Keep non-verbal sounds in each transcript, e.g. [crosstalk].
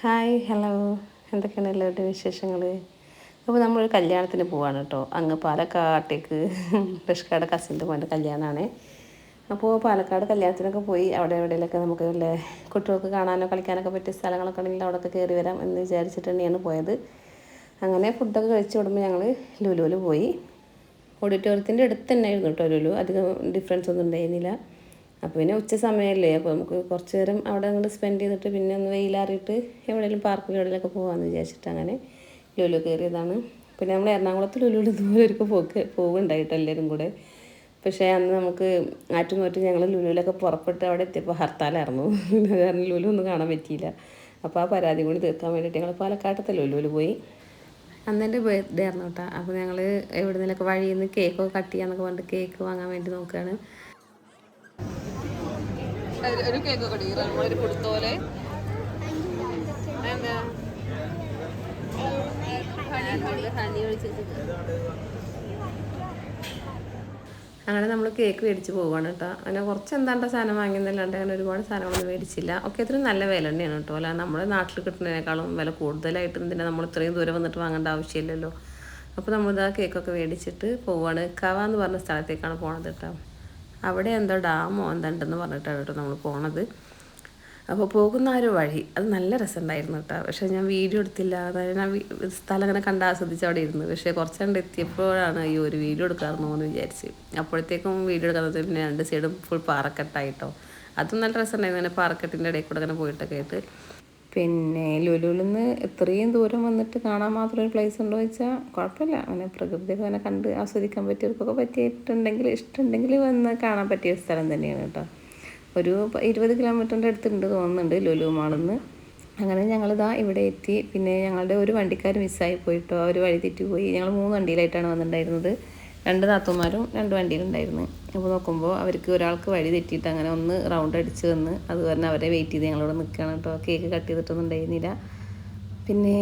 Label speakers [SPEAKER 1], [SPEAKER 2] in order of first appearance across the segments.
[SPEAKER 1] Hi hello എന്തൊക്കെയാണ് എല്ലാവരുടെയും വിശേഷങ്ങൾ അപ്പോൾ നമ്മൾ കല്യാണത്തിന് പോവാണ് കേട്ടോ അങ്ങ് പാലക്കാട്ടേക്ക്. റഷ്കയുടെ കസിന്റെ മോന്റെ കല്യാണമാണ് അപ്പോൾ പാലക്കാട് കല്യാണത്തിനൊക്കെ പോയി അവിടെ എവിടെയെങ്കിലൊക്കെ നമുക്ക് വല്ല കുട്ടികൾക്ക് കാണാനോ കളിക്കാനൊക്കെ പറ്റിയ സ്ഥലങ്ങളൊക്കെ ഉണ്ടെങ്കിൽ അവിടെയൊക്കെ കയറി വരാം എന്ന് വിചാരിച്ചിട്ട് തന്നെയാണ് പോയത്. അങ്ങനെ ഫുഡൊക്കെ കഴിച്ച് വിടുമ്പോൾ ഞങ്ങൾ ലുലുവിൽ പോയി. ഓഡിറ്റോറിയത്തിന്റെ അടുത്ത് തന്നെ തന്നെയായിരുന്നു കേട്ടോ ലുലു. അധികം ഡിഫറൻസ് ഒന്നും ഉണ്ടായിരുന്നില്ല. അപ്പോൾ പിന്നെ ഉച്ച സമയമല്ലേ അപ്പോൾ നമുക്ക് കുറച്ച് നേരം അവിടെ അങ്ങോട്ട് സ്പെൻഡ് ചെയ്തിട്ട് പിന്നെ ഒന്ന് വെയിലാറിയിട്ട് എവിടെയെങ്കിലും പാർക്കിൽ എവിടെയെങ്കിലൊക്കെ പോകാമെന്ന് വിചാരിച്ചിട്ട് അങ്ങനെ ലുലു കയറിയതാണ് പിന്നെ നമ്മൾ എറണാകുളത്ത് ലുലുവിൽ ഇതുപോലെ ഒരു പോക്ക് പോകുന്നുണ്ടായിട്ട് എല്ലാവരും കൂടെ. പക്ഷേ അന്ന് നമുക്ക് ആറ്റുനോറ്റ് ഞങ്ങൾ ലുലുവിലൊക്കെ പുറപ്പെട്ട് അവിടെ എത്തിയപ്പോൾ ഹർത്താലായിരുന്നു [laughs] കാരണം ലുലു ഒന്നും കാണാൻ പറ്റിയില്ല. അപ്പോൾ ആ പരാതി കൂടി തീർക്കാൻ വേണ്ടിയിട്ട് ഞങ്ങൾ പാലക്കാട്ടത്തെ ലുലുവിൽ പോയി. അന്ന് എന്റെ ബർത്ത്ഡേ ആയിരുന്നു കേട്ടോ അപ്പോൾ ഞങ്ങൾ എവിടെ നിന്നൊക്കെ വഴിയിൽ നിന്ന് കേക്കൊക്കെ കട്ട് ചെയ്യാന്നൊക്കെ പറഞ്ഞിട്ട് കേക്ക് വാങ്ങാൻ വേണ്ടി നോക്കുകയാണ്
[SPEAKER 2] ഒരു കേക്ക് കടി നമ്മളൊരു കൊടുത്ത പോലെ. എന്താ ഹണി ഒഴിച്ചിട്ട്.
[SPEAKER 1] അങ്ങനെ നമ്മൾ കേക്ക് മേടിച്ച് പോവാണ് കേട്ടോ. അങ്ങനെ കുറച്ച് എന്താണ്ട സാധനം വാങ്ങിയെന്നല്ലാണ്ട് അങ്ങനെ ഒരുപാട് സാധനങ്ങളൊന്നും മേടിച്ചില്ല. ഒക്കെ ഇത്രയും നല്ല വില തന്നെയാണ് കേട്ടോ. അല്ല നമ്മുടെ നാട്ടിൽ കിട്ടുന്നതിനേക്കാളും വില കൂടുതലായിട്ട് എന്തിനാ നമ്മൾ ഇത്രയും ദൂരം വന്നിട്ട് വാങ്ങേണ്ട ആവശ്യമില്ലല്ലോ. അപ്പോൾ നമ്മളിതാ കേക്കൊക്കെ മേടിച്ചിട്ട് പോവുകയാണ് കവ എന്ന് പറഞ്ഞ സ്ഥലത്തേക്കാണ് പോണത് കേട്ടോ. അവിടെ എന്തോ ഡാമോ എന്തുണ്ടെന്ന് പറഞ്ഞിട്ടാണ് കേട്ടോ നമ്മൾ പോണത്. അപ്പോൾ പോകുന്ന ആ ഒരു വഴി അത് നല്ല രസമുണ്ടായിരുന്നു കേട്ടോ. പക്ഷേ ഞാൻ വീഡിയോ എടുത്തില്ല. അതായത് ഞാൻ സ്ഥലം അങ്ങനെ കണ്ട് ആസ്വദിച്ച് അവിടെ ഇരുന്നു. പക്ഷേ കുറച്ച് കണ്ട് എത്തിയപ്പോഴാണ് ഈ ഒരു വീഡിയോ എടുക്കാറുണ്ടോ എന്ന് വിചാരിച്ച്. അപ്പോഴത്തേക്കും വീഡിയോ എടുക്കാൻ പിന്നെ രണ്ട് സൈഡും ഫുൾ പാറക്കെട്ടായിട്ടോ അതും നല്ല രസമുണ്ടായിരുന്നു. അങ്ങനെ പാറക്കെട്ടിന്റെ ഇടയിൽ കൂടെ അങ്ങനെ പോയിട്ടൊക്കെ ആയിട്ട്. പിന്നെ ലുലുവിൽ നിന്ന് ഇത്രയും ദൂരം വന്നിട്ട് കാണാൻ മാത്രം ഒരു പ്ലേസ് ഉണ്ടോ ചോദിച്ചാൽ കുഴപ്പമില്ല. അങ്ങനെ പ്രകൃതിയൊക്കെ അങ്ങനെ കണ്ട് ആസ്വദിക്കാൻ പറ്റിയവർക്കൊക്കെ പറ്റിയിട്ടുണ്ടെങ്കിൽ ഇഷ്ടമുണ്ടെങ്കിൽ വന്ന് കാണാൻ പറ്റിയ ഒരു സ്ഥലം തന്നെയാണ് കേട്ടോ. ഒരു ഇരുപത് കിലോമീറ്ററിന്റെ അടുത്തുണ്ട് തോന്നുന്നുണ്ട് ലുലു മാളിൽ നിന്ന് അങ്ങനെ ഞങ്ങളിതാ ഇവിടെ എത്തി. പിന്നെ ഞങ്ങളുടെ ഒരു വണ്ടിക്കാർ മിസ്സായി പോയിട്ടോ. അവർ വഴി തെറ്റിപ്പോയി ഞങ്ങൾ മൂന്ന് വണ്ടിയിലായിട്ടാണ് വന്നിട്ടുണ്ടായിരുന്നത്. രണ്ട് താത്തന്മാരും രണ്ട് വണ്ടിയിലുണ്ടായിരുന്നു. അപ്പോൾ നോക്കുമ്പോൾ അവർക്ക് ഒരാൾക്ക് വഴി തെറ്റിയിട്ട് അങ്ങനെ ഒന്ന് റൗണ്ട് അടിച്ച് വന്ന് അത് പറഞ്ഞ് അവരെ വെയിറ്റ് ചെയ്ത് ഞങ്ങളോട് നിൽക്കുകയാണ് കേട്ടോ. കേക്ക് കട്ട് ചെയ്തിട്ടൊന്നും ഉണ്ടായിരുന്നില്ല. പിന്നെ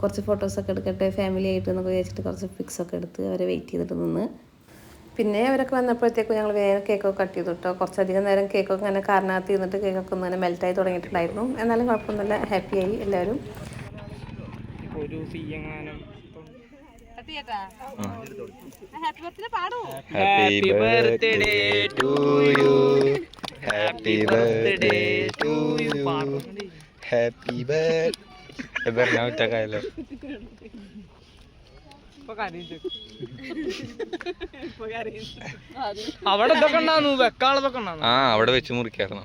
[SPEAKER 1] കുറച്ച് ഫോട്ടോസൊക്കെ എടുക്കട്ടെ ഫാമിലി ആയിട്ട് എന്നൊക്കെ വിചാരിച്ചിട്ട് കുറച്ച് പിക്സൊക്കെ എടുത്ത് അവരെ വെയിറ്റ് ചെയ്തിട്ട് നിന്ന്. പിന്നെ അവരൊക്കെ വന്നപ്പോഴത്തേക്കും ഞങ്ങൾ വേഗം കേക്കൊക്കെ കട്ട് ചെയ്തു കേട്ടോ. കുറച്ചധികം നേരം കേക്കൊക്കെ ഇങ്ങനെ കാരണത്ത് ഇരുന്നിട്ട് കേക്കൊക്കെ ഒന്ന് ഇങ്ങനെ മെൽറ്റായി തുടങ്ങിയിട്ടുണ്ടായിരുന്നു. എന്നാലും കുഴപ്പമൊന്നുമില്ല. ഹാപ്പിയായി എല്ലാവരും.
[SPEAKER 3] ഒരു സി
[SPEAKER 2] ഹാപ്പി ബർത്ത്ഡേ പാടൂ
[SPEAKER 3] happy birthday to you happy birthday to you happy birthday പറഞ്ഞ ഒറ്റക്കായല്ലോ അവിടെ ഇതൊക്കെ ഉണ്ടായിരുന്നു വെക്കാളതൊക്കെ ഉണ്ടായിരുന്നു
[SPEAKER 4] ആ അവിടെ വെച്ച് മുറിക്കായിരുന്നു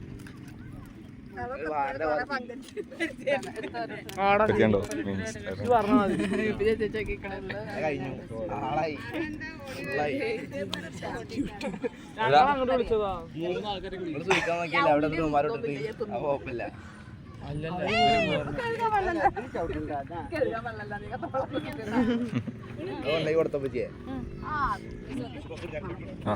[SPEAKER 4] മീൻസ്
[SPEAKER 3] അങ്ങോട്ട് വിളിച്ചതാ.
[SPEAKER 4] ആ.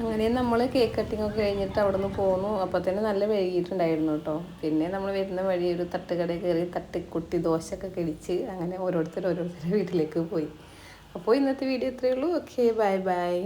[SPEAKER 1] അങ്ങനെ നമ്മൾ കേക്ക് കട്ടിംഗ് ഒക്കെ കഴിഞ്ഞിട്ട് അവിടെ നിന്ന് പോന്നു. അപ്പോൾ തന്നെ നല്ല വൈകിട്ടുണ്ടായിരുന്നു കേട്ടോ പിന്നെ നമ്മൾ വരുന്ന വഴി ഒരു തട്ടുകടയിൽ കയറി തട്ടിക്കുട്ടി ദോശയൊക്കെ കഴിച്ച് അങ്ങനെ ഓരോരുത്തർ ഓരോരുത്തരുടെ വീട്ടിലേക്ക് പോയി. അപ്പോൾ ഇന്നത്തെ വീഡിയോ ഇത്രയേ ഉള്ളൂ. Okay bye bye